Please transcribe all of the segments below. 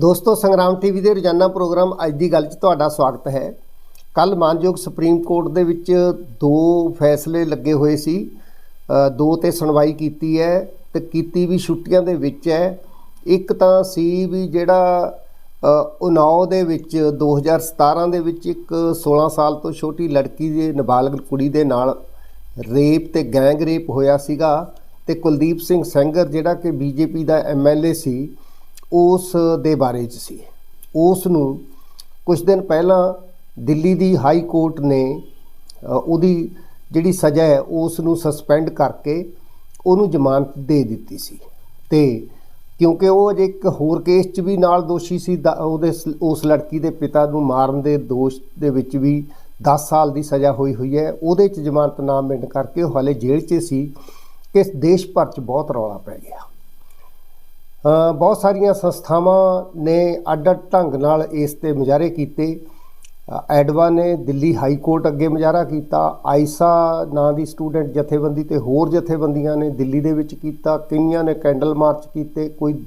ਦੋਸਤੋ ਸੰਗਰਾਮ ਟੀਵੀ ਦੇ ਰੋਜ਼ਾਨਾ ਪ੍ਰੋਗਰਾਮ ਅੱਜ ਦੀ ਗੱਲ 'ਚ ਤੁਹਾਡਾ ਸਵਾਗਤ ਹੈ। ਕੱਲ ਮਾਨਯੋਗ ਸੁਪਰੀਮ ਕੋਰਟ ਦੇ ਵਿੱਚ ਦੋ ਫੈਸਲੇ ਲੱਗੇ ਹੋਏ ਸੀ। ਦੋ ਤੇ ਸੁਣਵਾਈ ਕੀਤੀ ਹੈ ਤੇ ਕੀਤੀ ਵੀ ਛੁੱਟੀਆਂ ਦੇ ਵਿੱਚ ਹੈ। ਇੱਕ ਤਾਂ ਸੀ ਵੀ ਜਿਹੜਾ ਅ, ਉਨਾਓ ਦੇ ਵਿੱਚ 2017 ਦੇ ਵਿੱਚ ਇੱਕ 16 ਸਾਲ ਤੋਂ ਛੋਟੀ ਲੜਕੀ ਦੇ ਨਾਬਾਲਗ ਕੁੜੀ ਦੇ ਨਾਲ ਰੇਪ ਤੇ ਗੈਂਗ ਰੇਪ ਹੋਇਆ ਸੀਗਾ ਤੇ ਕੁਲਦੀਪ ਸਿੰਘ ਸੈਂਗਰ ਜਿਹੜਾ ਕਿ ਬੀਜੇਪੀ ਦਾ ਐਮਐਲਏ ਸੀ ਉਸ ਦੇ ਬਾਰੇ ਚ ਸੀ। ਉਸ ਨੂੰ ਕੁਝ ਦਿਨ ਪਹਿਲਾਂ ਦਿੱਲੀ ਦੀ ਹਾਈ ਕੋਰਟ ਨੇ ਉਹਦੀ ਜਿਹੜੀ ਸਜ਼ਾ ਹੈ, ਉਸ ਨੂੰ ਸਸਪੈਂਡ ਕਰਕੇ ਉਹਨੂੰ ਜ਼ਮਾਨਤ ਦੇ ਦਿੱਤੀ ਸੀ। ਤੇ ਕਿਉਂਕਿ ਉਹ ਅਜੇ ਇੱਕ ਹੋਰ ਕੇਸ 'ਚ ਵੀ ਨਾਲ ਦੋਸ਼ੀ ਸੀ, ਦ- ਉਹਦੇ ਸ- ਉਸ ਲੜਕੀ ਦੇ ਪਿਤਾ ਨੂੰ ਮਾਰਨ ਦੇ ਦੋਸ਼ ਦੇ ਵਿੱਚ ਵੀ 10 ਸਾਲ ਦੀ ਸਜ਼ਾ ਹੋਈ ਹੋਈ ਹੈ। ਉਹਦੇ 'ਚ ਜ਼ਮਾਨਤ ਨਾ ਮਿਲਣ ਕਰਕੇ ਉਹ ਹਾਲੇ ਜੇਲ੍ਹ 'ਚ ਸੀ ਕਿ ਦੇਸ਼ ਭਰ 'ਚ ਬਹੁਤ ਰੌਲਾ ਪੈ ਗਿਆ। ਬਹੁਤ ਸਾਰੀਆਂ ਸੰਸਥਾਵਾਂ ਨੇ ਅੱਡ-ਅੱਡ ਢੰਗ ਨਾਲ ਇਸ ਤੇ ਮੁਜ਼ਾਹਰੇ ਕੀਤੇ। ਐਡਵਾ ਨੇ ਦਿੱਲੀ ਹਾਈ ਕੋਰਟ ਅੱਗੇ ਮੁਜ਼ਾਹਰਾ ਕੀਤਾ। ਆਇਸਾ ਨਾਂ ਦੀ ਸਟੂਡੈਂਟ ਜਥੇਬੰਦੀ ਤੇ ਹੋਰ ਜਥੇਬੰਦੀਆਂ ਨੇ ਦਿੱਲੀ ਦੇ ਵਿੱਚ ਕੀਤਾ। ਕਈਆਂ ਨੇ ਕੈਂਡਲ ਮਾਰਚ ਕੀਤੇ। ਕੋਈ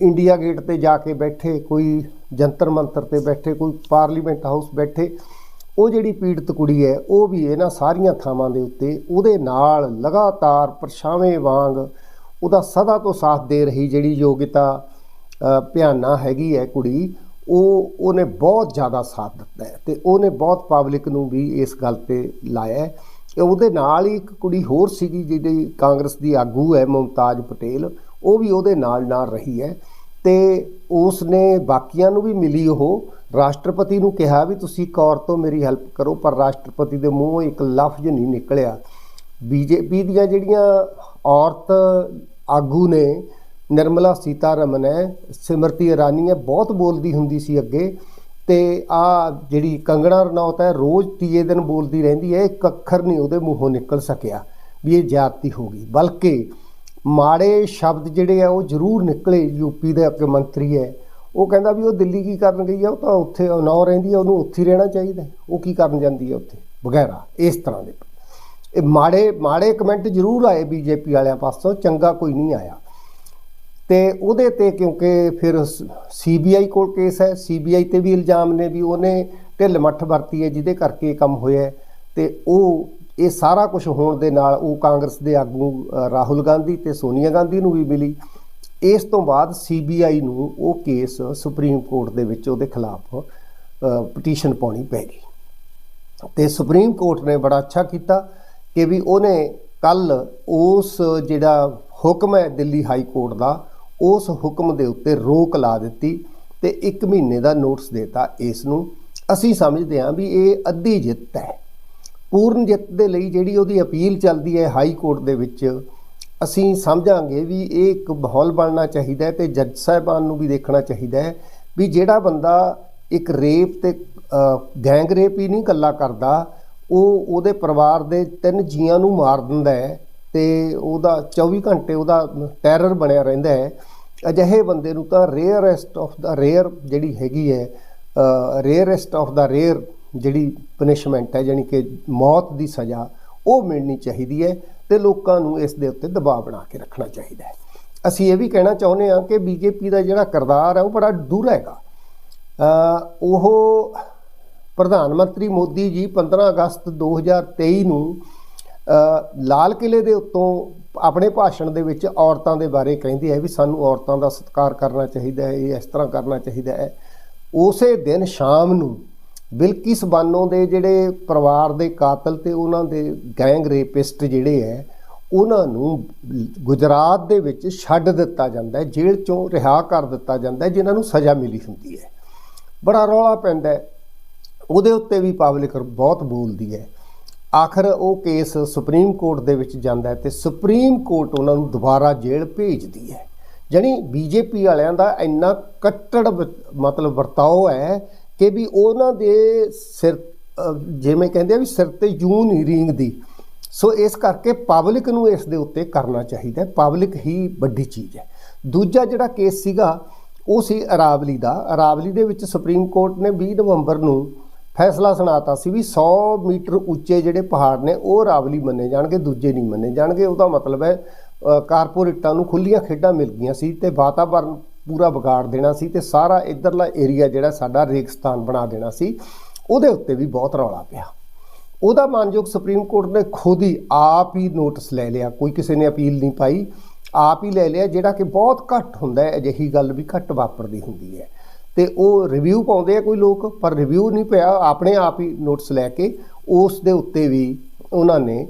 ਇੰਡੀਆ ਗੇਟ ਤੇ ਜਾ ਕੇ ਬੈਠੇ, ਕੋਈ ਜੰਤਰ ਮੰਤਰ ਤੇ ਬੈਠੇ, ਕੋਈ ਪਾਰਲੀਮੈਂਟ ਹਾਊਸ ਬੈਠੇ। ਉਹ ਜਿਹੜੀ ਪੀੜਤ ਕੁੜੀ ਹੈ, ਉਹ ਵੀ ਇਹਨਾਂ ਸਾਰੀਆਂ ਥਾਵਾਂ ਦੇ ਉੱਤੇ ਉਹਦੇ ਨਾਲ ਲਗਾਤਾਰ ਪਰਛਾਵੇਂ ਵਾਂਗ ਉਹਦਾ ਸਦਾ ਤੋਂ ਸਾਥ ਦੇ ਰਹੀ ਜਿਹੜੀ ਯੋਗਿਤਾ ਭਿਆਨਾ ਹੈਗੀ ਹੈ ਕੁੜੀ, ਉਹ, ਉਹਨੇ ਬਹੁਤ ਜ਼ਿਆਦਾ ਸਾਥ ਦਿੱਤਾ ਹੈ ਤੇ ਉਹਨੇ ਬਹੁਤ ਪਬਲਿਕ ਨੂੰ ਵੀ ਇਸ ਗੱਲ ਤੇ ਲਾਇਆ ਹੈ ਉਹਦੇ ਨਾਲ ਹੀ ਇੱਕ ਕੁੜੀ ਹੋਰ ਸੀਗੀ ਜਿਹੜੀ ਕਾਂਗਰਸ ਦੀ ਆਗੂ ਹੈ ਮੁਮਤਾਜ ਪਟੇਲ, ਉਹ ਵੀ ਉਹਦੇ ਨਾਲ ਨਾਲ ਰਹੀ ਹੈ ਤੇ ਉਸ ਨੇ ਬਾਕੀਆਂ ਨੂੰ ਵੀ ਮਿਲੀ ਉਹ। ਰਾਸ਼ਟਰਪਤੀ ਨੂੰ ਕਿਹਾ ਵੀ ਤੁਸੀਂ ਕੌਰ ਤੋਂ ਮੇਰੀ ਹੈਲਪ ਕਰੋ, ਪਰ ਰਾਸ਼ਟਰਪਤੀ ਦੇ ਮੂੰਹੋਂ ਇੱਕ ਲਫ਼ਜ਼ ਨਹੀਂ ਨਿਕਲਿਆ। ਬੀਜੇਪੀ ਦੀਆਂ ਜਿਹੜੀਆਂ ਔਰਤ ਆਗੂ ਨੇ ਨਿਰਮਲਾ ਸੀਤਾਰਮਨ ਹੈ ਸਿਮਰਤੀ ਇਰਾਨੀ ਹੈ ਬਹੁਤ ਬੋਲਦੀ ਹੁੰਦੀ ਸੀ ਅੱਗੇ ਤੇ ਆ ਜਿਹੜੀ ਕੰਗਣਾ ਰਣੌਤ ਹੈ, ਰੋਜ਼ ਤੀਏ ਦਿਨ ਬੋਲਦੀ ਰਹਿੰਦੀ ਹੈ, ਇੱਕ ਅੱਖਰ ਨਹੀਂ ਉਹਦੇ ਮੂੰਹੋਂ ਨਿਕਲ ਸਕਿਆ ਵੀ ਇਹ ਜਾਤੀ ਹੋ ਗਈ। ਬਲਕਿ ਮਾੜੇ ਸ਼ਬਦ ਜਿਹੜੇ ਆ ਉਹ ਜ਼ਰੂਰ ਨਿਕਲੇ ਯੂਪੀ ਦੇ ਅੱਗੇ ਮੰਤਰੀ ਹੈ। ਉਹ ਕਹਿੰਦਾ ਵੀ ਉਹ ਦਿੱਲੀ ਕੀ ਕਰਨ ਗਈ ਆ, ਉਹ ਤਾਂ ਉੱਥੇ ਨੌ ਰਹਿੰਦੀ ਆ, ਉਹਨੂੰ ਉੱਥੇ ਹੀ ਰਹਿਣਾ ਚਾਹੀਦਾ। ਉਹ ਕੀ ਕਰਨ ਜਾਂਦੀ ਹੈ ਉੱਥੇ? ਵਗੈਰਾ ਇਸ ਤਰ੍ਹਾਂ ਦੇ ਇਹ ਮਾੜੇ ਮਾੜੇ ਕਮੈਂਟ ਜ਼ਰੂਰ ਆਏ ਬੀਜੇਪੀ ਵਾਲਿਆਂ ਪਾਸੋਂ, ਚੰਗਾ ਕੋਈ ਨਹੀਂ ਆਇਆ। ਤੇ ਉਹਦੇ ਤੇ ਕਿਉਂਕਿ ਫਿਰ ਸੀਬੀਆਈ ਕੋਲ ਕੇਸ ਹੈ ਸੀਬੀਆਈ ਤੇ ਵੀ ਇਲਜ਼ਾਮ ਨੇ ਵੀ ਉਹਨੇ ਢਿੱਲ ਮੱਠ ਵਰਤੀ ਹੈ, ਜਿਹਦੇ ਕਰਕੇ ਇਹ ਕੰਮ ਹੋਇਆ ਹੈ। ਤੇ ਉਹ, ਇਹ ਸਾਰਾ ਕੁਝ ਹੋਣ ਦੇ ਨਾਲ ਉਹ ਕਾਂਗਰਸ ਦੇ ਆਗੂ ਰਾਹੁਲ ਗਾਂਧੀ ਤੇ ਸੋਨੀਆ ਗਾਂਧੀ ਨੂੰ ਵੀ ਮਿਲੀ। ਇਸ ਤੋਂ ਬਾਅਦ ਸੀਬੀਆਈ ਨੂੰ ਉਹ ਕੇਸ ਸੁਪਰੀਮ ਕੋਰਟ ਦੇ ਵਿੱਚ ਉਹਦੇ ਖਿਲਾਫ ਪਟੀਸ਼ਨ ਪਾਉਣੀ ਪੈ ਗਈ। ਤੇ ਸੁਪਰੀਮ ਕੋਰਟ ਨੇ ਬੜਾ ਅੱਛਾ ਕੀਤਾ। ਕਿ ਵੀ ਉਹਨੇ ਕੱਲ ਉਸ ਜਿਹੜਾ ਹੁਕਮ ਹੈ ਦਿੱਲੀ ਹਾਈ ਕੋਰਟ ਦਾ, ਉਸ ਹੁਕਮ ਦੇ ਉੱਤੇ ਰੋਕ ਲਾ ਦਿੱਤੀ ਤੇ 1 ਮਹੀਨੇ ਦਾ ਨੋਟਿਸ ਦਿੱਤਾ ਇਸ ਨੂੰ। ਅਸੀਂ ਸਮਝਦੇ ਹਾਂ ਵੀ ਇਹ ਅੱਧੀ ਜਿੱਤ ਹੈ। ਪੂਰਨ ਜਿੱਤ ਦੇ ਲਈ ਜਿਹੜੀ ਉਹਦੀ ਅਪੀਲ ਚੱਲਦੀ ਹੈ ਹਾਈ ਕੋਰਟ ਦੇ ਵਿੱਚ, ਅਸੀਂ ਸਮਝਾਂਗੇ ਵੀ ਇਹ ਇੱਕ ਮਾਹੌਲ ਬਣਨਾ ਚਾਹੀਦਾ ਹੈ ਤੇ ਜੱਜ ਸਾਹਿਬਾਨ ਨੂੰ ਵੀ ਦੇਖਣਾ ਚਾਹੀਦਾ ਹੈ ਵੀ ਜਿਹੜਾ ਬੰਦਾ ਇੱਕ ਰੇਪ ਤੇ ਗੈਂਗ ਰੇਪ ਹੀ ਨਹੀਂ ਕੱਲਾ ਕਰਦਾ ਉਹ ਉਹਦੇ ਪਰਿਵਾਰ ਦੇ ਤਿੰਨ ਜੀਆਂ ਨੂੰ ਮਾਰ ਦਿੰਦਾ ਹੈ ਤੇ ਉਹਦਾ 24 ਘੰਟੇ ਉਹਦਾ ਟੈਰਰ ਬਣਿਆ ਰਹਿੰਦਾ ਹੈ। ਅਜਿਹੇ ਬੰਦੇ ਨੂੰ ਤਾਂ ਰੇਅਰੈਸਟ ਆਫ ਦਾ ਰੇਅਰ ਜਿਹੜੀ ਹੈਗੀ ਹੈ ਰੇਅਰੈਸਟ ਆਫ ਦਾ ਰੇਅਰ ਜਿਹੜੀ ਪਨਿਸ਼ਮੈਂਟ ਹੈ, ਜਾਣੀ ਕਿ ਮੌਤ ਦੀ ਸਜ਼ਾ, ਉਹ ਮਿਲਣੀ ਚਾਹੀਦੀ ਹੈ ਤੇ ਲੋਕਾਂ ਨੂੰ ਇਸ ਦੇ ਉੱਤੇ ਦਬਾਅ ਬਣਾ ਕੇ ਰੱਖਣਾ ਚਾਹੀਦਾ ਹੈ। ਅਸੀਂ ਇਹ ਵੀ ਕਹਿਣਾ ਚਾਹੁੰਦੇ ਹਾਂ ਕਿ ਬੀਜੇਪੀ ਦਾ ਜਿਹੜਾ ਕਿਰਦਾਰ ਹੈ, ਉਹ ਬੜਾ ਦੂਰ ਹੈਗਾ। ਉਹ ਪ੍ਰਧਾਨ ਮੰਤਰੀ ਮੋਦੀ ਜੀ 15 ਅਗਸਤ 2023 ਨੂੰ ਲਾਲ ਕਿਲੇ ਦੇ ਉੱਤੋਂ ਆਪਣੇ ਭਾਸ਼ਣ ਦੇ ਵਿੱਚ ਔਰਤਾਂ ਦੇ ਬਾਰੇ ਕਹਿੰਦੇ ਆ ਵੀ ਸਾਨੂੰ ਔਰਤਾਂ ਦਾ ਸਤਿਕਾਰ ਕਰਨਾ ਚਾਹੀਦਾ ਹੈ, ਇਹ ਇਸ ਤਰ੍ਹਾਂ ਕਰਨਾ ਚਾਹੀਦਾ ਹੈ। ਉਸੇ ਦਿਨ ਸ਼ਾਮ ਨੂੰ ਬਿਲਕਿਸ ਬਾਨੋ ਦੇ ਜਿਹੜੇ ਪਰਿਵਾਰ ਦੇ ਕਾਤਲ ਤੇ ਉਹਨਾਂ ਦੇ ਗੈਂਗ ਰੇਪਿਸਟ ਜਿਹੜੇ ਹੈ, ਉਹਨਾਂ ਨੂੰ ਗੁਜਰਾਤ ਦੇ ਵਿੱਚ ਛੱਡ ਦਿੱਤਾ ਜਾਂਦਾ ਹੈ, ਜੇਲ੍ਹ ਚੋਂ ਰਿਹਾ ਕਰ ਦਿੱਤਾ ਜਾਂਦਾ ਹੈ, ਜਿਨ੍ਹਾਂ ਨੂੰ ਸਜ਼ਾ ਮਿਲੀ ਹੁੰਦੀ ਹੈ। ਬੜਾ ਰੌਲਾ ਪੈਂਦਾ ਹੈ। ਉਹਦੇ ਉੱਤੇ ਵੀ ਪਬਲਿਕ ਬਹੁਤ ਬੋਲਦੀ ਹੈ। ਆਖਰ ਉਹ ਕੇਸ ਸੁਪਰੀਮ ਕੋਰਟ ਦੇ ਵਿੱਚ ਜਾਂਦਾ ਹੈ ਤੇ ਸੁਪਰੀਮ ਕੋਰਟ ਉਹਨਾਂ ਨੂੰ ਦੁਬਾਰਾ ਜੇਲ੍ਹ ਭੇਜਦੀ ਹੈ। ਜਾਣੀ ਬੀਜੇਪੀ ਵਾਲਿਆਂ ਦਾ ਇੰਨਾ ਕੱਟੜ ਵ- ਮਤਲਬ ਵਰਤਾਓ ਹੈ ਕਿ ਵੀ ਉਹਨਾਂ ਦੇ ਸਿਰ ਜਿਵੇਂ ਕਹਿੰਦੇ ਆ ਵੀ ਸਿਰ ਤੇ ਜੂੰ ਨਹੀਂ ਰੀਂਗਦੀ। ਸੋ ਇਸ ਕਰਕੇ ਪਬਲਿਕ ਨੂੰ ਇਸ ਦੇ ਉੱਤੇ ਕਰਨਾ ਚਾਹੀਦਾ ਪਬਲਿਕ ਹੀ ਵੱਡੀ ਚੀਜ਼ ਹੈ। ਦੂਜਾ ਜਿਹੜਾ ਕੇਸ ਸੀਗਾ, ਉਹ ਸੀ ਅਰਾਵਲੀ ਦਾ। ਅਰਾਵਲੀ ਦੇ ਵਿੱਚ ਸੁਪਰੀਮ ਕੋਰਟ ਨੇ 20 ਨਵੰਬਰ ਨੂੰ ਫੈਸਲਾ ਸੁਣਾਤਾ ਸੀ ਵੀ 100 ਮੀਟਰ ਉੱਚੇ ਜਿਹੜੇ ਪਹਾੜ ਨੇ, ਉਹ ਰਾਵਲੀ ਮੰਨੇ ਜਾਣਗੇ, ਦੂਜੇ ਨਹੀਂ ਮੰਨੇ ਜਾਣਗੇ। ਉਹਦਾ ਮਤਲਬ ਹੈ ਕਾਰਪੋਰੇਟਾਂ ਨੂੰ ਖੁੱਲੀਆਂ ਖੇਡਾਂ ਮਿਲ ਗਈਆਂ ਸੀ ਤੇ ਵਾਤਾਵਰਣ ਪੂਰਾ ਵਿਗਾੜ ਦੇਣਾ ਸੀ ਤੇ ਸਾਰਾ ਇਧਰਲਾ ਏਰੀਆ ਜਿਹੜਾ ਸਾਡਾ ਰੇਗਿਸਤਾਨ ਬਣਾ ਦੇਣਾ ਸੀ, ਉਹਦੇ ਉੱਤੇ ਵੀ ਬਹੁਤ ਰੌਲਾ ਪਿਆ। ਉਹਦਾ ਮਾਨਯੋਗ ਸੁਪਰੀਮ ਕੋਰਟ ਨੇ ਖੁਦ ਹੀ ਆਪ ਹੀ ਨੋਟਿਸ ਲੈ ਲਿਆ, ਕੋਈ ਕਿਸੇ ਨੇ ਅਪੀਲ ਨਹੀਂ ਪਾਈ। ਆਪ ਹੀ ਲੈ ਲਿਆ, ਜਿਹੜਾ ਕਿ ਬਹੁਤ ਘੱਟ ਹੁੰਦਾ ਹੈ, ਅਜਿਹੀ ਗੱਲ ਵੀ ਘੱਟ ਵਾਪਰਦੀ ਹੁੰਦੀ ਹੈ। ਤੇ ਉਹ ਰਿਵਿਊ ਪਾਉਂਦੇ ਆ ਕੋਈ ਲੋਕ, ਪਰ ਰਿਵਿਊ ਨਹੀਂ ਪਿਆ। ਆਪਣੇ ਆਪ ਹੀ ਨੋਟਿਸ ਲੈ ਕੇ ਉਸ ਦੇ ਉੱਤੇ ਵੀ ਉਹਨਾਂ ਨੇ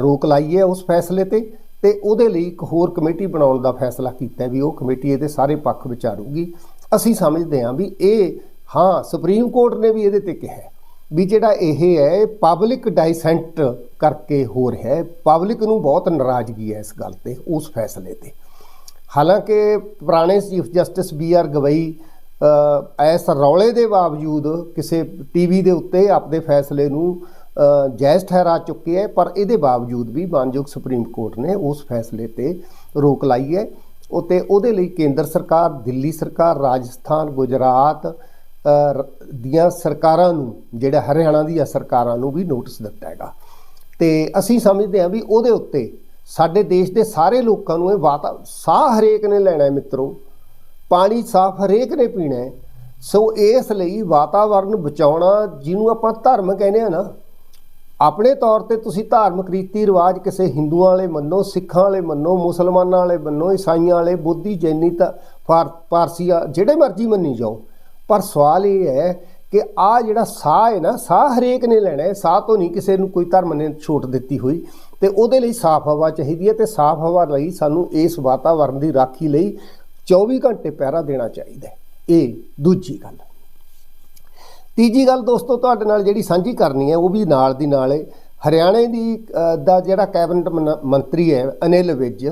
ਰੋਕ ਲਾਈ ਹੈ ਉਸ ਫੈਸਲੇ ਤੇ। ਤੇ ਉਹਦੇ ਲਈ ਇੱਕ ਹੋਰ ਕਮੇਟੀ ਬਣਾਉਣ ਦਾ ਫੈਸਲਾ ਕੀਤਾ ਵੀ ਉਹ ਕਮੇਟੀ ਇਹਦੇ ਸਾਰੇ ਪੱਖ ਵਿਚਾਰੂਗੀ ਅਸੀਂ ਸਮਝਦੇ ਹਾਂ ਵੀ ਇਹ, ਹਾਂ ਸੁਪਰੀਮ ਕੋਰਟ ਨੇ ਵੀ ਇਹਦੇ ਤੇ ਕਿਹਾ ਵੀ ਜਿਹੜਾ ਇਹ ਹੈ ਪਬਲਿਕ ਡਾਈਸੈਂਟ ਕਰਕੇ ਹੋ ਰਿਹਾ ਹੈ। ਪਬਲਿਕ ਨੂੰ ਬਹੁਤ ਨਾਰਾਜ਼ਗੀ ਹੈ ਇਸ ਗੱਲ ਤੇ, ਉਸ ਫੈਸਲੇ ਤੇ। ਹਾਲਾਂਕਿ ਪੁਰਾਣੇ chief justice B R Gavai ਅ, ਇਸ ਰੌਲੇ ਦੇ ਬਾਵਜੂਦ ਕਿਸੇ ਟੀਵੀ ਦੇ ਉੱਤੇ ਆਪਦੇ ਫੈਸਲੇ ਨੂੰ ਅ, ਜਾਇਜ਼ ਠਹਿਰਾ ਚੁੱਕੇ ਹੈ ਪਰ ਇਹਦੇ ਬਾਵਜੂਦ ਵੀ ਮਾਨਯੋਗ ਸੁਪਰੀਮ ਕੋਰਟ ਨੇ ਉਸ ਫੈਸਲੇ ਤੇ ਰੋਕ ਲਾਈ ਹੈ ਉਤੇ ਉਹਦੇ ਲਈ ਕੇਂਦਰ ਸਰਕਾਰ ਦਿੱਲੀ ਸਰਕਾਰ ਰਾਜਸਥਾਨ ਗੁਜਰਾਤ ਦੀਆਂ ਸਰਕਾਰਾਂ ਨੂੰ ਜਿਹੜਾ ਹਰਿਆਣਾ ਦੀਆਂ ਸਰਕਾਰਾਂ ਨੂੰ ਵੀ ਨੋਟਿਸ ਦਿੱਤਾ ਹੈਗਾ। ਤੇ ਅਸੀਂ ਸਮਝਦੇ ਹਾਂ ਵੀ ਉਹਦੇ ਉੱਤੇ ਸਾਡੇ ਦੇਸ਼ ਦੇ ਸਾਰੇ ਲੋਕਾਂ ਨੂੰ ਇਹ ਵਾਤਾ ਸਾਹ ਹਰੇਕ ਨੇ ਲੈਣਾ ਹੈ ਮਿੱਤਰੋ। ਪਾਣੀ ਸਾਫ਼ ਹਰੇਕ ਨੇ ਪੀਣਾ ਹੈ। ਸੋ ਇਸ ਲਈ ਵਾਤਾਵਰਨ ਬਚਾਉਣਾ ਜਿਹਨੂੰ ਆਪਾਂ ਧਰਮ ਕਹਿੰਦੇ ਆ ਨਾ, ਆਪਣੇ ਤੌਰ ਤੇ ਤੁਸੀਂ ਧਾਰਮਿਕ ਰੀਤੀ ਰਿਵਾਜ ਕਿਸੇ ਹਿੰਦੂਆਂ ਵਾਲੇ ਮੰਨੋ, ਸਿੱਖਾਂ ਵਾਲੇ ਮੰਨੋ, ਮੁਸਲਮਾਨਾਂ ਵਾਲੇ ਮੰਨੋ, ਈਸਾਈਆਂ ਵਾਲੇ, ਬੁੱਧੀ, ਜੈਨੀ, ਤਾਂ ਫਾਰ ਪਾਰਸੀਆ ਜਿਹੜੇ ਮਰਜ਼ੀ ਮੰਨੀ ਜਾਓ। ਪਰ ਸਵਾਲ ਇਹ ਹੈ ਕਿ ਆ ਜਿਹੜਾ ਸਾਹ ਹੈ ਨਾ, ਸਾਹ ਹਰੇਕ ਨੇ ਲੈਣਾ ਹੈ। ਸਾਹ ਤੋਂ ਨਹੀਂ ਕਿਸੇ ਨੂੰ ਕੋਈ ਧਰਮ ਨੇ ਛੋਟ ਦਿੱਤੀ ਹੋਈ। ਤੇ ਉਹਦੇ ਲਈ ਸਾਫ਼ ਹਵਾ ਚਾਹੀਦੀ ਹੈ ਤੇ ਸਾਫ਼ ਹਵਾ ਲਈ ਸਾਨੂੰ ਇਸ ਵਾਤਾਵਰਣ ਦੀ ਰਾਖੀ ਲਈ 24 ਘੰਟੇ ਪਹਿਰਾ ਦੇਣਾ ਚਾਹੀਦਾ ਇਹ ਦੂਜੀ ਗੱਲ। ਤੀਜੀ ਗੱਲ ਦੋਸਤੋ ਤੁਹਾਡੇ ਨਾਲ ਜਿਹੜੀ ਸਾਂਝੀ ਕਰਨੀ ਹੈ ਉਹ ਵੀ ਨਾਲ ਦੀ ਨਾਲ ਹੈ। ਹਰਿਆਣੇ ਦੀ ਦਾ ਜਿਹੜਾ ਕੈਬਨਿਟ ਮਨ- ਮੰਤਰੀ ਹੈ ਅਨਿਲ ਵਿਜ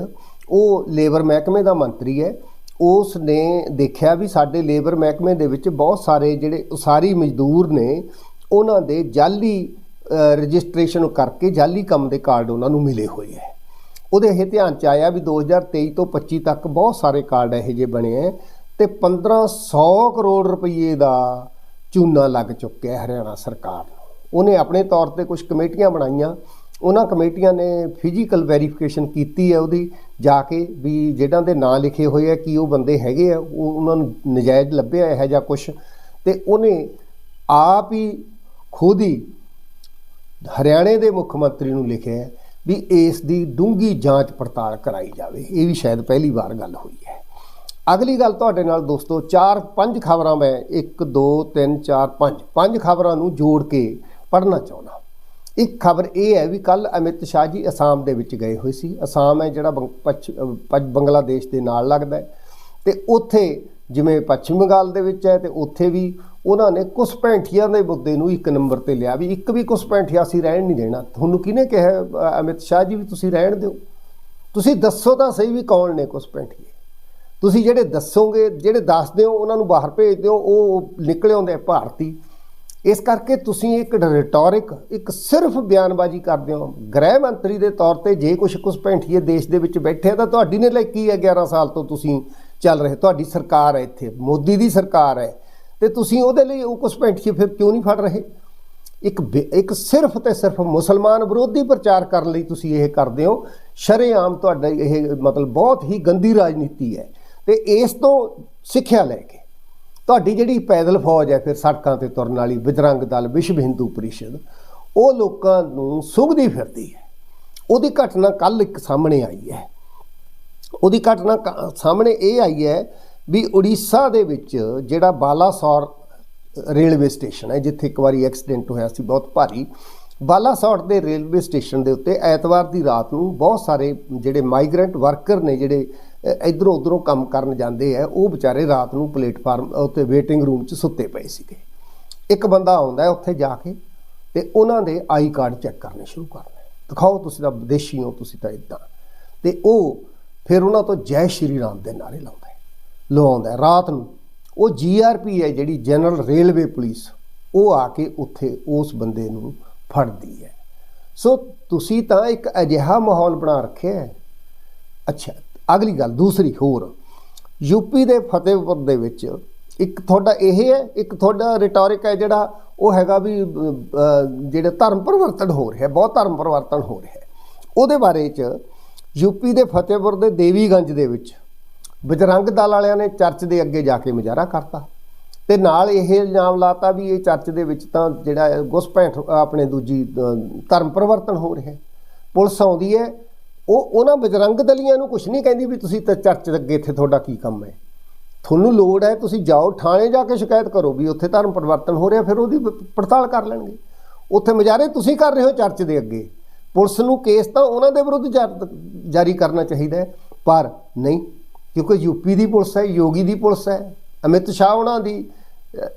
ਉਹ ਲੇਬਰ ਮਹਿਕਮੇ ਦਾ ਮੰਤਰੀ ਹੈ। ਉਸ ਨੇ ਦੇਖਿਆ ਵੀ ਸਾਡੇ ਲੇਬਰ ਮਹਿਕਮੇ ਦੇ ਵਿੱਚ ਬਹੁਤ ਸਾਰੇ ਜਿਹੜੇ ਉਸਾਰੀ ਮਜ਼ਦੂਰ ਨੇ ਉਹਨਾਂ ਦੇ ਜਾਲੀ ਅ, ਰਜਿਸਟ੍ਰੇਸ਼ਨ ਕਰਕੇ ਜਾਲੀ ਕੰਮ ਦੇ ਕਾਰਡ ਉਹਨਾਂ ਨੂੰ ਮਿਲੇ ਹੋਏ ਹੈ। ਉਹਦੇ ਇਹ ਧਿਆਨ ਚ ਆਇਆ ਵੀ 2023 ਤੋਂ 25 ਤੱਕ ਬਹੁਤ ਸਾਰੇ ਕਾਰਡ ਇਹੋ ਜਿਹੇ ਬਣੇ ਹੈ ਤੇ 1500 ਕਰੋੜ ਰੁਪਏ ਦਾ ਚੂਨਾ ਲੱਗ ਚੁੱਕਿਆ ਹਰਿਆਣਾ ਸਰਕਾਰ ਨੂੰ। ਉਹਨੇ ਆਪਣੇ ਤੌਰ ਤੇ ਕੁਝ ਕਮੇਟੀਆਂ ਬਣਾਈਆਂ। ਉਹਨਾਂ ਕਮੇਟੀਆਂ ਨੇ ਫਿਜ਼ੀਕਲ ਵੈਰੀਫਿਕੇਸ਼ਨ ਕੀਤੀ ਹੈ ਉਹਦੀ, ਜਾ ਕੇ ਵੀ ਜਿਹਨਾਂ ਦੇ ਨਾਂ ਲਿਖੇ ਹੋਏ ਆ, ਕਿ ਉਹ ਬੰਦੇ ਹੈਗੇ ਆ, ਉਹ ਉਹਨਾਂ ਨੂੰ ਨਜਾਇਜ਼ ਲੱਭਿਆ ਇਹੋ ਜਿਹਾ ਕੁਝ ਤੇ ਉਹਨੇ ਆਪ ਹੀ ਖੁਦ ਹੀ ਹਰਿਆਣੇ ਦੇ ਮੁੱਖ ਮੰਤਰੀ ਨੂੰ ਲਿਖਿਆ ਵੀ ਇਸ ਦੀ ਡੂੰਗੀ ਜਾਂਚ ਪੜਤਾਲ ਕਰਾਈ ਜਾਵੇ। ਇਹ ਵੀ ਸ਼ਾਇਦ ਪਹਿਲੀ ਵਾਰ ਗੱਲ ਹੋਈ ਹੈ। ਅਗਲੀ ਗੱਲ ਤੁਹਾਡੇ ਨਾਲ ਦੋਸਤੋ, ਚਾਰ ਪੰਜ ਖਬਰਾਂ ਮੈਂ 1 2 3 4 5 ਪੰਜ ਖਬਰਾਂ ਨੂੰ ਜੋੜ ਕੇ ਪੜ੍ਹਨਾ ਚਾਹੁੰਦਾ ਇੱਕ ਖਬਰ ਇਹ ਹੈ ਵੀ ਕੱਲ ਅਮਿਤ ਸ਼ਾਹ ਜੀ ਅਸਾਮ ਦੇ ਵਿੱਚ ਗਏ ਹੋਏ ਸੀ। ਅਸਾਮ ਹੈ ਜਿਹੜਾ ਬੰਗ- ਪੱਛ- ਅਹ ਬੰਗਲਾਦੇਸ਼ ਦੇ ਨਾਲ ਲੱਗਦਾ ਹੈ। ਤੇ ਉੱਥੇ ਜਿਵੇਂ ਪੱਛਮੀ ਬੰਗਾਲ ਦੇ ਵਿੱਚ ਹੈ ਤੇ ਉੱਥੇ ਵੀ ਉਹਨਾਂ ਨੇ ਘੁਸਪੈਂਠੀਆਂ ਦੇ ਮੁੱਦੇ ਨੂੰ ਇੱਕ ਨੰਬਰ ਤੇ ਲਿਆ ਵੀ ਇੱਕ ਵੀ ਘੁਸਪੈਂਠੀਆ ਅਸੀਂ ਰਹਿਣ ਨਹੀਂ ਦੇਣਾ। ਤੁਹਾਨੂੰ ਕਿਹਨੇ ਕਿਹਾ ਅਮਿਤ ਸ਼ਾਹ ਜੀ, ਵੀ ਤੁਸੀਂ ਰਹਿਣ ਦਿਓ? ਤੁਸੀਂ ਦੱਸੋ ਤਾਂ ਸਹੀ ਵੀ ਕੌਣ ਨੇ ਘੁਸਪੈਂਠੀਏ ਤੁਸੀਂ ਜਿਹੜੇ ਦੱਸੋਗੇ, ਜਿਹੜੇ ਦੱਸਦੇ ਹੋ, ਉਹਨਾਂ ਨੂੰ ਬਾਹਰ ਭੇਜਦੇ ਹੋ ਉਹ ਨਿਕਲੇ ਆਉਂਦੇ ਭਾਰਤੀ। ਇਸ ਕਰਕੇ ਤੁਸੀਂ ਇੱਕ ਰਿਟੋਰਿਕ ਇੱਕ ਸਿਰਫ ਬਿਆਨਬਾਜ਼ੀ ਕਰਦੇ ਹੋ। ਗ੍ਰਹਿ ਮੰਤਰੀ ਦੇ ਤੌਰ ਤੇ ਜੇ ਕੁਝ ਘੁਸਪੈਂਠੀਏ ਦੇਸ਼ ਦੇ ਵਿੱਚ ਬੈਠੇ ਆ, ਤਾਂ ਤੁਹਾਡੀ ਨੇ ਲਈ ਕੀ ਹੈ? 11 ਸਾਲ ਤੋਂ ਤੁਸੀਂ ਚੱਲ ਰਹੇ ਤੁਹਾਡੀ ਸਰਕਾਰ ਹੈ ਇੱਥੇ, ਮੋਦੀ ਦੀ ਸਰਕਾਰ ਹੈ। ਤੇ ਤੁਸੀਂ ਉਹਦੇ ਲਈ ਉਹ ਘੁਸਪੈਂਠੀਏ ਫਿਰ ਕਿਉਂ ਨਹੀਂ ਫੜ ਰਹੇ? ਇੱਕ ਬੇ- ਇੱਕ ਸਿਰਫ ਤੇ ਸਿਰਫ ਮੁਸਲਮਾਨ ਵਿਰੋਧੀ ਪ੍ਰਚਾਰ ਕਰਨ ਲਈ ਤੁਸੀਂ ਇਹ ਕਰਦੇ ਹੋ। ਸ਼ਰੇਆਮ ਤੁਹਾਡਾ ਇਹ ਮਤਲਬ ਬਹੁਤ ਹੀ ਗੰਦੀ ਰਾਜਨੀਤੀ ਹੈ। ਤੇ ਇਸ ਤੋਂ ਸਿੱਖਿਆ ਲੈ ਕੇ ਤੁਹਾਡੀ ਜਿਹੜੀ ਪੈਦਲ ਫੌਜ ਹੈ ਫਿਰ ਸੜਕਾਂ ਤੇ ਤੁਰਨ ਵਾਲੀ ਬਜਰੰਗ ਦਲ, ਵਿਸ਼ਵ ਹਿੰਦੂ ਪਰਿਸ਼ਦ, ਉਹ ਲੋਕਾਂ ਨੂੰ ਸੁਗਦੀ ਫਿਰਦੀ ਹੈ। ਉਹਦੀ ਘਟਨਾ ਕੱਲ ਇੱਕ ਸਾਹਮਣੇ ਆਈ ਹੈ। ਉਹਦੀ ਘਟਨਾ ਕ- ਸਾਹਮਣੇ ਇਹ ਆਈ ਹੈ ਵੀ ਉੜੀਸਾ ਦੇ ਵਿੱਚ ਜਿਹੜਾ ਬਾਲਾਸੌਰ ਰੇਲਵੇ ਸਟੇਸ਼ਨ ਹੈ, ਜਿੱਥੇ ਇੱਕ ਵਾਰੀ ਐਕਸੀਡੈਂਟ ਹੋਇਆ ਸੀ, ਬਹੁਤ ਭਾਰੀ। ਬਾਲਾਸੌਰ ਦੇ ਰੇਲਵੇ ਸਟੇਸ਼ਨ ਦੇ ਉੱਤੇ ਐਤਵਾਰ ਦੀ ਰਾਤ ਨੂੰ ਬਹੁਤ ਸਾਰੇ ਜਿਹੜੇ ਮਾਈਗ੍ਰੈਂਟ ਵਰਕਰ ਨੇ, ਜਿਹੜੇ ਇਧਰੋਂ ਉਧਰੋਂ ਕੰਮ ਕਰਨ ਜਾਂਦੇ ਆ, ਉਹ ਵਿਚਾਰੇ ਰਾਤ ਨੂੰ ਪਲੇਟਫਾਰਮ ਉੱਤੇ ਵੇਟਿੰਗ ਰੂਮ 'ਚ ਸੁੱਤੇ ਪਏ ਸੀਗੇ। ਇੱਕ ਬੰਦਾ ਆਉਂਦਾ ਉੱਥੇ ਜਾ ਕੇ ਤੇ ਉਹਨਾਂ ਦੇ ਆਈ ਕਾਰਡ ਚੈੱਕ ਕਰਨੇ ਸ਼ੁਰੂ ਕਰਨੇ ਦਿਖਾਓ ਤੁਸੀਂ ਤਾਂ ਵਿਦੇਸ਼ੀ ਹੋ, ਤੁਸੀਂ ਤਾਂ ਇਦਾਂ ਤੇ ਉਹ ਫਿਰ ਉਹਨਾਂ ਤੋਂ ਜੈ ਸ਼੍ਰੀ ਰਾਮ ਦੇ ਨਾਰੇ ਲਾਉਂਦਾ ਲਵਾਉਂਦਾ ਰਾਤ ਨੂੰ ਉਹ ਜੀਆਰਪੀ ਹੈ ਜਿਹੜੀ ਜਨਰਲ ਰੇਲਵੇ ਪੁਲਿਸ ਉਹ ਆ ਕੇ ਉੱਥੇ ਉਸ ਬੰਦੇ ਨੂੰ ਫੜਦੀ ਹੈ। ਸੋ ਤੁਸੀਂ ਤਾਂ ਇੱਕ ਅਜਿਹਾ ਮਾਹੌਲ ਬਣਾ ਰੱਖਿਆ ਹੈ। ਅੱਛਾ, ਅਗਲੀ ਗੱਲ, ਦੂਸਰੀ ਹੋਰ। ਯੂਪੀ ਦੇ ਫਤਿਹਪੁਰ ਦੇ ਵਿੱਚ ਇੱਕ ਤੁਹਾਡਾ ਇਹ ਹੈ, ਇੱਕ ਤੁਹਾਡਾ ਰਿਟੋਰਿਕ ਹੈ ਜਿਹੜਾ, ਉਹ ਹੈਗਾ ਵੀ ਜਿਹੜਾ ਧਰਮ ਪਰਿਵਰਤਨ ਹੋ ਰਿਹਾ, ਬਹੁਤ ਧਰਮ ਪਰਿਵਰਤਨ ਹੋ ਰਿਹਾ ਉਹਦੇ ਬਾਰੇ ਚ ਯੂਪੀ ਦੇ ਫਤਿਹਪੁਰ ਦੇ ਦੇਵੀਗੰਜ ਦੇ ਵਿੱਚ ਬਜਰੰਗ ਦਲ ਵਾਲਿਆਂ ਨੇ ਚਰਚ ਦੇ ਅੱਗੇ ਜਾ ਕੇ ਮੁਜ਼ਾਹਰਾ ਕਰਤਾ। ਤੇ ਨਾਲ ਇਹ ਇਲਜ਼ਾਮ ਲਾਤਾ ਵੀ ਇਹ ਚਰਚ ਦੇ ਵਿੱਚ ਤਾਂ ਜਿਹੜਾ ਹੈ, ਗੁਸਪੈਠ ਆਪਣੇ ਦੂਜੀ ਧਰਮ ਪਰਿਵਰਤਨ ਹੋ ਰਿਹਾ ਪੁਲਿਸ ਆਉਂਦੀ ਹੈ, ਉਹ, ਉਹਨਾਂ ਬਜਰੰਗ ਦਲੀਆਂ ਨੂੰ ਕੁਝ ਨਹੀਂ ਕਹਿੰਦੀ ਵੀ ਤੁਸੀਂ ਤਾਂ ਚਰਚ ਦੇ ਅੱਗੇ ਇੱਥੇ ਤੁਹਾਡਾ ਕੀ ਕੰਮ ਹੈ। ਤੁਹਾਨੂੰ ਲੋੜ ਹੈ, ਤੁਸੀਂ ਜਾਓ, ਥਾਣੇ ਜਾ ਕੇ ਸ਼ਿਕਾਇਤ ਕਰੋ ਵੀ ਉੱਥੇ ਧਰਮ ਪਰਿਵਰਤਨ ਹੋ ਰਿਹਾ, ਫਿਰ ਉਹਦੀ ਪੜਤਾਲ ਕਰ ਲੈਣਗੇ। ਉੱਥੇ ਮੁਜ਼ਾਹਰੇ ਤੁਸੀਂ ਕਰ ਰਹੇ ਹੋ ਚਰਚ ਦੇ ਅੱਗੇ। ਪੁਲਿਸ ਨੂੰ ਕੇਸ ਤਾਂ ਉਹਨਾਂ ਦੇ ਵਿਰੁੱਧ ਜਾਰੀ ਕਰਨਾ ਚਾਹੀਦਾ ਪਰ ਨਹੀਂ ਕਿਉਂਕਿ ਯੂਪੀ ਦੀ ਪੁਲਿਸ ਹੈ, ਯੋਗੀ ਦੀ ਪੁਲਿਸ ਹੈ, ਅਮਿਤ ਸ਼ਾਹ ਉਹਨਾਂ ਦੀ,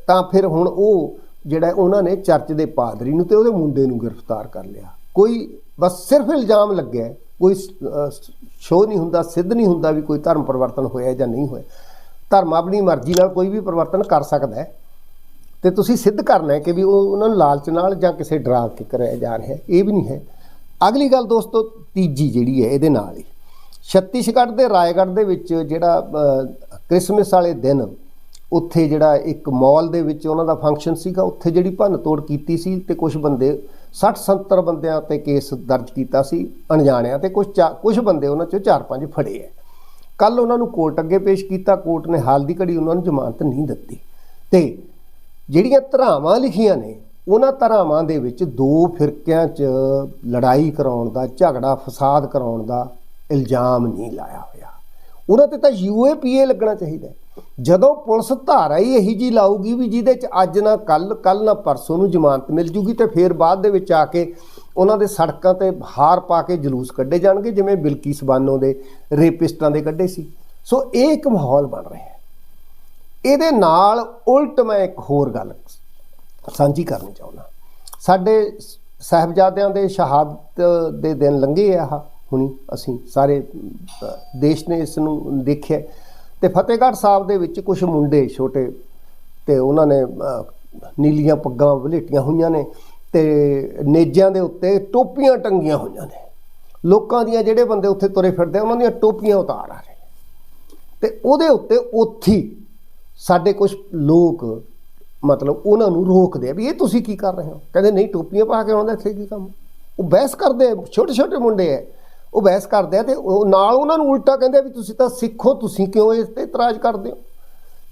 ਤਾਂ ਫਿਰ ਹੁਣ ਉਹ ਜਿਹੜਾ ਉਹਨਾਂ ਨੇ ਚਰਚ ਦੇ ਪਾਦਰੀ ਨੂੰ ਤੇ ਉਹਦੇ ਮੁੰਡੇ ਨੂੰ ਗ੍ਰਿਫਤਾਰ ਕਰ ਲਿਆ। ਕੋਈ ਬਸ ਸਿਰਫ ਇਲਜ਼ਾਮ ਲੱਗਿਆ ਕੋਈ ਸ਼ੋਅ ਨਹੀਂ ਹੁੰਦਾ, ਸਿੱਧ ਨਹੀਂ ਹੁੰਦਾ ਵੀ ਕੋਈ ਧਰਮ ਪਰਿਵਰਤਨ ਹੋਇਆ ਜਾਂ ਨਹੀਂ ਹੋਇਆ। ਧਰਮ ਆਪਣੀ ਮਰਜ਼ੀ ਨਾਲ ਕੋਈ ਵੀ ਪਰਿਵਰਤਨ ਕਰ ਸਕਦਾ ਹੈ। ਤੇ ਤੁਸੀਂ ਸਿੱਧ ਕਰਨਾ ਹੈ ਕਿ ਵੀ ਉਹ ਉਹਨਾਂ ਨੂੰ ਲਾਲਚ ਨਾਲ ਜਾਂ ਕਿਸੇ ਡਰਾ ਕੇ ਕਰਿਆ ਜਾ ਰਿਹਾ ਇਹ ਵੀ ਨਹੀਂ ਹੈ। ਅਗਲੀ ਗੱਲ ਦੋਸਤੋ, ਤੀਜੀ ਜਿਹੜੀ ਹੈ, ਇਹਦੇ ਨਾਲ ਹੀ। ਛੱਤੀਸਗੜ੍ਹ ਦੇ ਰਾਏਗੜ੍ਹ ਦੇ ਵਿੱਚ ਜਿਹੜਾ ਅ, ਕ੍ਰਿਸਮਸ ਵਾਲੇ ਦਿਨ ਉੱਥੇ ਜਿਹੜਾ ਇੱਕ ਮਾਲ ਦੇ ਵਿੱਚ ਉਹਨਾਂ ਦਾ ਫੰਕਸ਼ਨ ਸੀਗਾ ਉੱਥੇ ਜਿਹੜੀ ਭੰਨ ਤੋੜ ਕੀਤੀ ਸੀ ਤੇ ਕੁਝ ਬੰਦੇ 60 70 ਬੰਦਿਆਂ ਤੇ ਕੇਸ ਦਰਜ ਕੀਤਾ ਸੀ ਅਣਜਾਣਿਆਂ ਤੇ ਕੁਝ ਕੁਝ ਬੰਦੇ ਉਹਨਾਂ ਚੋਂ 4-5 ਫੜੇ ਐ। ਕੱਲ ਉਹਨਾਂ ਨੂੰ ਕੋਰਟ ਅੱਗੇ ਪੇਸ਼ ਕੀਤਾ ਕੋਰਟ ਨੇ ਹਾਲ ਦੀ ਘੜੀ ਉਹਨਾਂ ਨੂੰ ਜ਼ਮਾਨਤ ਨਹੀਂ ਦਿੱਤੀ। ਤੇ ਜਿਹੜੀਆਂ ਧਰਾਵਾਂ ਲਿਖੀਆਂ ਨੇ ਉਹਨਾਂ ਧਰਾਵਾਂ ਦੇ ਵਿੱਚ ਦੋ ਫਿਰਕਿਆਂ 'ਚ ਲੜਾਈ ਕਰਾਉਣ ਦਾ ਝਗੜਾ ਫਸਾਦ ਕਰਾਉਣ ਦਾ ਇਲਜ਼ਾਮ ਨਹੀਂ ਲਾਇਆ ਹੋਇਆ। ਉਹਨਾਂ ਤੇ ਤਾਂ ਯੂਏਪੀਏ ਲੱਗਣਾ ਚਾਹੀਦਾ। ਜਦੋਂ ਪੁਲਿਸ ਧਾਰਾ ਹੀ ਇਹੀ ਜੀ ਲਾਊਗੀ ਵੀ ਜਿਹਦੇ 'ਚ ਅੱਜ ਨਾ ਕੱਲ ਕੱਲ ਨਾ ਪਰਸੋਂ ਨੂੰ ਜ਼ਮਾਨਤ ਮਿਲ ਜੂਗੀ ਤੇ ਫਿਰ ਬਾਅਦ ਦੇ ਵਿੱਚ ਆ ਕੇ ਉਹਨਾਂ ਦੇ ਸੜਕਾਂ ਤੇ ਹਾਰ ਪਾ ਕੇ ਜਲੂਸ ਕੱਢੇ ਜਾਣਗੇ, ਜਿਵੇਂ ਬਿਲਕਿਸ ਬਾਨੋ ਦੇ ਰੇਪਿਸਟਾਂ ਦੇ ਕੱਢੇ ਸੀ। ਸੋ ਇਹ ਇੱਕ ਮਾਹੌਲ ਬਣ ਰਿਹਾ ਹੈ। ਇਹਦੇ ਨਾਲ ਉਲਟ ਮੈਂ ਇੱਕ ਹੋਰ ਗੱਲ ਸਾਂਝੀ ਕਰਨੀ ਚਾਹੁੰਦਾ। ਸਾਡੇ ਸਾਹਿਬਜ਼ਾਦਿਆਂ ਦੇ ਸ਼ਹਾਦਤ ਦੇ ਦਿਨ ਲੰਘੇ ਆ ਆਹ। ਹੁਣੀ ਅਸੀਂ ਸਾਰੇ ਦੇਸ਼ ਨੇ ਇਸ ਨੂੰ ਦੇਖਿਆ ਤੇ ਫਤਿਹਗੜ੍ਹ ਸਾਹਿਬ ਦੇ ਵਿੱਚ ਕੁਝ ਮੁੰਡੇ ਛੋਟੇ ਤੇ ਉਹਨਾਂ ਨੇ ਨੀਲੀਆਂ ਪੱਗਾਂ ਵਲੇਟੀਆਂ ਹੋਈਆਂ ਨੇ ਤੇ ਨੇਜਾਂ ਦੇ ਉੱਤੇ ਟੋਪੀਆਂ ਟੰਗੀਆਂ ਹੋਈਆਂ ਨੇ। ਲੋਕਾਂ ਦੀਆਂ ਜਿਹੜੇ ਬੰਦੇ ਉੱਥੇ ਤੁਰੇ ਫਿਰਦੇ ਉਹਨਾਂ ਦੀਆਂ ਟੋਪੀਆਂ ਉਤਾਰ ਆ ਰਹੇ ਤੇ ਉਹਦੇ ਉੱਤੇ ਉੱਥੀ ਸਾਡੇ ਕੁਝ ਲੋਕ ਮਤਲਬ ਉਹਨਾਂ ਨੂੰ ਰੋਕਦੇ ਆ ਵੀ ਇਹ ਤੁਸੀਂ ਕੀ ਕਰ ਰਹੇ ਹੋ? ਕਹਿੰਦੇ ਨਹੀਂ, ਟੋਪੀਆਂ ਪਾ ਕੇ ਆਉਂਦਾ ਇੱਥੇ ਕੀ ਕੰਮ? ਉਹ ਬਹਿਸ ਕਰਦੇ ਛੋਟੇ ਛੋਟੇ ਮੁੰਡੇ ਆ। ਉਹ ਬਹਿਸ ਕਰਦੇ ਆ ਤੇ ਉਹ ਨਾਲ ਉਹਨਾਂ ਨੂੰ ਉਲਟਾ ਕਹਿੰਦੇ ਵੀ ਤੁਸੀਂ ਤਾਂ ਸਿੱਖੋ, ਤੁਸੀਂ ਕਿਉਂ ਇਸ ਤੇ ਇਤਰਾਜ਼ ਕਰਦੇ ਹੋ?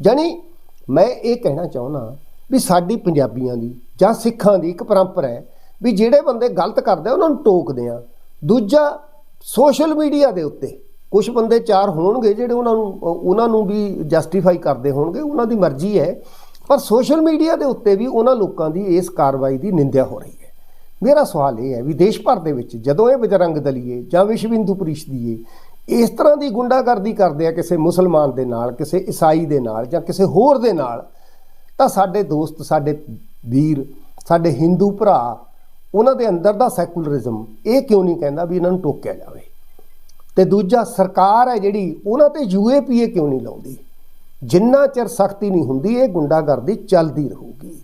ਜਾਣੀ ਮੈਂ ਇਹ ਕਹਿਣਾ ਚਾਹੁੰਦਾ ਵੀ ਸਾਡੀ ਪੰਜਾਬੀਆਂ ਦੀ ਜਾਂ ਸਿੱਖਾਂ ਦੀ ਇੱਕ ਪਰੰਪਰਾ ਹੈ ਵੀ ਜਿਹੜੇ ਬੰਦੇ ਗਲਤ ਕਰਦੇ ਉਹਨਾਂ ਨੂੰ ਟੋਕਦੇ ਆ। ਦੂਜਾ, ਸੋਸ਼ਲ ਮੀਡੀਆ ਦੇ ਉੱਤੇ ਕੁਝ ਬੰਦੇ ਚਾਰ ਹੋਣਗੇ ਜਿਹੜੇ ਉਹਨਾਂ ਨੂੰ ਉਹਨਾਂ ਨੂੰ ਵੀ ਜਸਟੀਫਾਈ ਕਰਦੇ ਹੋਣਗੇ, ਉਹਨਾਂ ਦੀ ਮਰਜ਼ੀ ਹੈ। ਪਰ ਸੋਸ਼ਲ ਮੀਡੀਆ ਦੇ ਉੱਤੇ ਵੀ ਉਹਨਾਂ ਲੋਕਾਂ ਦੀ ਇਸ ਕਾਰਵਾਈ ਦੀ ਨਿੰਦਿਆ ਹੋ ਰਹੀ ਹੈ। ਮੇਰਾ ਸਵਾਲ ਇਹ ਹੈ ਵੀ ਦੇਸ਼ ਭਰ ਦੇ ਵਿੱਚ ਜਦੋਂ ਇਹ ਬਜਰੰਗ ਦਲੀਏ ਜਾਂ ਵਿਸ਼ਵ ਹਿੰਦੂ ਪ੍ਰੀਸ਼ਦੀਏ ਇਸ ਤਰ੍ਹਾਂ ਦੀ ਗੁੰਡਾਗਰਦੀ ਕਰਦੇ ਆ ਕਿਸੇ ਮੁਸਲਮਾਨ ਦੇ ਨਾਲ, ਕਿਸੇ ਈਸਾਈ ਦੇ ਨਾਲ ਜਾਂ ਕਿਸੇ ਹੋਰ ਦੇ ਨਾਲ, ਤਾਂ ਸਾਡੇ ਦੋਸਤ, ਸਾਡੇ ਵੀਰ, ਸਾਡੇ ਹਿੰਦੂ ਭਰਾ, ਉਹਨਾਂ ਦੇ ਅੰਦਰ ਦਾ ਸੈਕੂਲਰਿਜ਼ਮ ਇਹ ਕਿਉਂ ਨਹੀਂ ਕਹਿੰਦਾ ਵੀ ਇਹਨਾਂ ਨੂੰ ਟੋਕਿਆ ਜਾਵੇ? ਤੇ ਦੂਜਾ, ਸਰਕਾਰ ਹੈ ਜਿਹੜੀ, ਉਹਨਾਂ ਤੇ ਯੂਏਪੀਏ ਕਿਉਂ ਨਹੀਂ ਲਾਉਂਦੀ? ਜਿੰਨਾ ਚਿਰ ਸਖਤੀ ਨਹੀਂ ਹੁੰਦੀ, ਇਹ ਗੁੰਡਾਗਰਦੀ ਚੱਲਦੀ ਰਹੂਗੀ।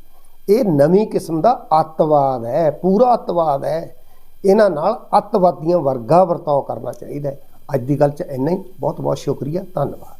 ਇਹ ਨਵੀਂ ਕਿਸਮ ਦਾ ਅੱਤਵਾਦ ਹੈ, ਪੂਰਾ ਅੱਤਵਾਦ ਹੈ। ਇਹਨਾਂ ਨਾਲ ਅੱਤਵਾਦੀਆਂ ਵਰਗਾ ਵਰਤਾਓ ਕਰਨਾ ਚਾਹੀਦਾ ਹੈ। ਅੱਜ ਦੀ ਗੱਲ 'ਚ ਇੰਨਾ ਹੀ। ਬਹੁਤ ਬਹੁਤ ਸ਼ੁਕਰੀਆ। ਧੰਨਵਾਦ।